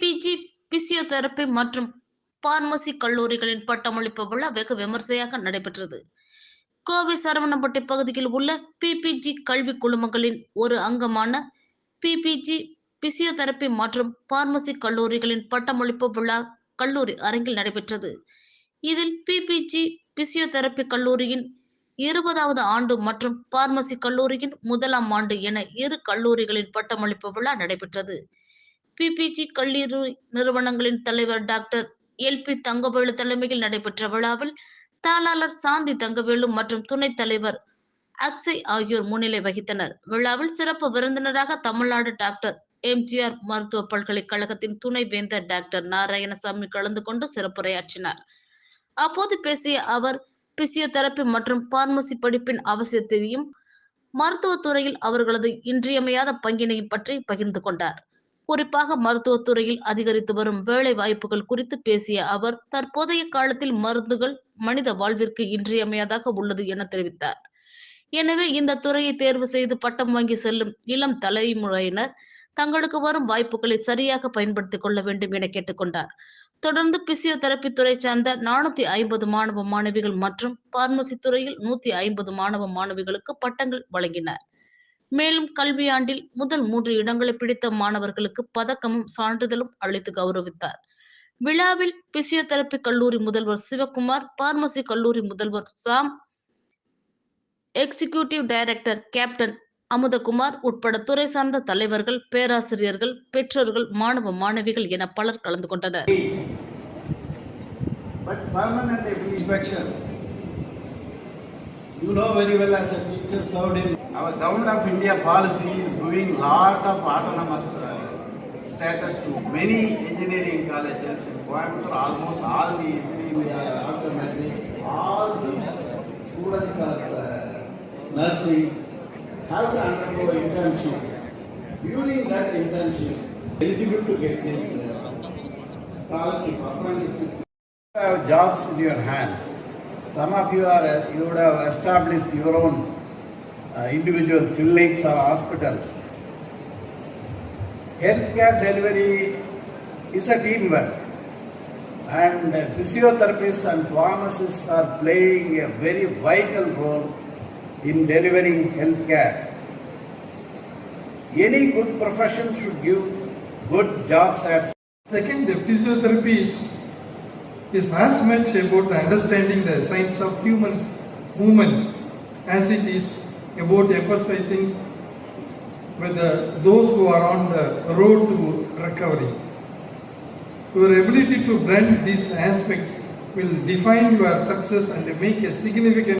PPG physiotherapy மற்றும் pharmacy கல்லூரிகளின் பட்டமளிப்பு விழா வெகு விமர்சையாக நடைபெற்றது. கோவை சரவணம்பட்டி பகுதியில் உள்ள பிபிஜி கல்வி குழுமங்களின் ஒரு அங்கமான பிபிஜி பிசியோதெரபி மற்றும் பார்மசி கல்லூரிகளின் பட்டமளிப்பு விழா கல்லூரி அரங்கில் நடைபெற்றது. இதில் பிபிஜி பிசியோதெரபி கல்லூரியின் இருபதாவது ஆண்டு மற்றும் பார்மசி கல்லூரியின் முதலாம் ஆண்டு என இரு கல்லூரிகளின் பட்டமளிப்பு விழா நடைபெற்றது. பிபிஜி கல்லூரி நிறுவனங்களின் தலைவர் டாக்டர் எல் பி தங்கவேலு தலைமையில் நடைபெற்ற விழாவில் தாளாளர் சாந்தி தங்கவேலு மற்றும் துணைத் தலைவர் அக்ஷய் ஆகியோர் முன்னிலை வகித்தனர். விழாவில் சிறப்பு விருந்தினராக தமிழ்நாடு டாக்டர் எம்ஜிஆர் மருத்துவ பல்கலைக்கழகத்தின் துணை வேந்தர் டாக்டர் நாராயணசாமி கலந்து கொண்டு சிறப்புரையாற்றினார். அப்போது பேசிய அவர் பிசியோதெரபி மற்றும் பார்மசி படிப்பின் அவசியத்தையும் மருத்துவத்துறையில் அவர்களது இன்றியமையாத பங்கினையும் பற்றி பகிர்ந்து கொண்டார். குறிப்பாக மருத்துவத்துறையில் அதிகரித்து வரும் வேலை வாய்ப்புகள் குறித்து பேசிய அவர் தற்போதைய காலத்தில் மருந்துகள் மனித வாழ்விற்கு இன்றியமையாதாக உள்ளது என தெரிவித்தார். எனவே இந்த துறையை தேர்வு செய்து பட்டம் வாங்கி செல்லும் இளம் தலைமுறையினர் தங்களுக்கு வரும் வாய்ப்புகளை சரியாக பயன்படுத்திக் கொள்ள வேண்டும் என கேட்டுக்கொண்டார். தொடர்ந்து பிசியோதெரபி துறை சார்ந்த நானூத்தி ஐம்பது மாணவ மாணவிகள் மற்றும் பார்மசி துறையில் நூத்தி ஐம்பது மாணவ மாணவிகளுக்கு பட்டங்கள் வழங்கினார். மேலும் கல்வியாண்டில் முதல் மூன்று இடங்களை பிடித்த மாணவர்களுக்கு பதக்கமும் சான்றிதழும் அளித்து கௌரவித்தார். விழாவில் பிசியோதெரபி கல்லூரி முதல்வர் சிவகுமார் பார்மசி கல்லூரி முதல்வர் Sam executive director captain Amudhakumar உட்பட துறை சார்ந்த தலைவர்கள் பேராசிரியர்கள் பெற்றோர்கள் மாணவ மாணவிகள் என பலர் கலந்து கொண்டனர். But permanent inspection, you know very well as a teacher served in, our government of India policy is giving lot of autonomous uh, status to many engineering colleges in Coimbatore, almost all the engineering, uh, automatic, all these students are uh, nursing, have to undergo internship. During that internship, eligible to get this uh, scholarship, apprenticeship. You have jobs in your hands. Some of you are, uh, you would have established your own uh, individual clinics or hospitals. Healthcare delivery is a teamwork. And uh, physiotherapists and pharmacists are playing a very vital role in delivering healthcare. Any good profession should give good jobs at Second, the physiotherapy is, is as much about understanding the science of human movement as it is about emphasizing with the, those who are on the road to recovery. Your ability to blend these aspects will define your success and make a significant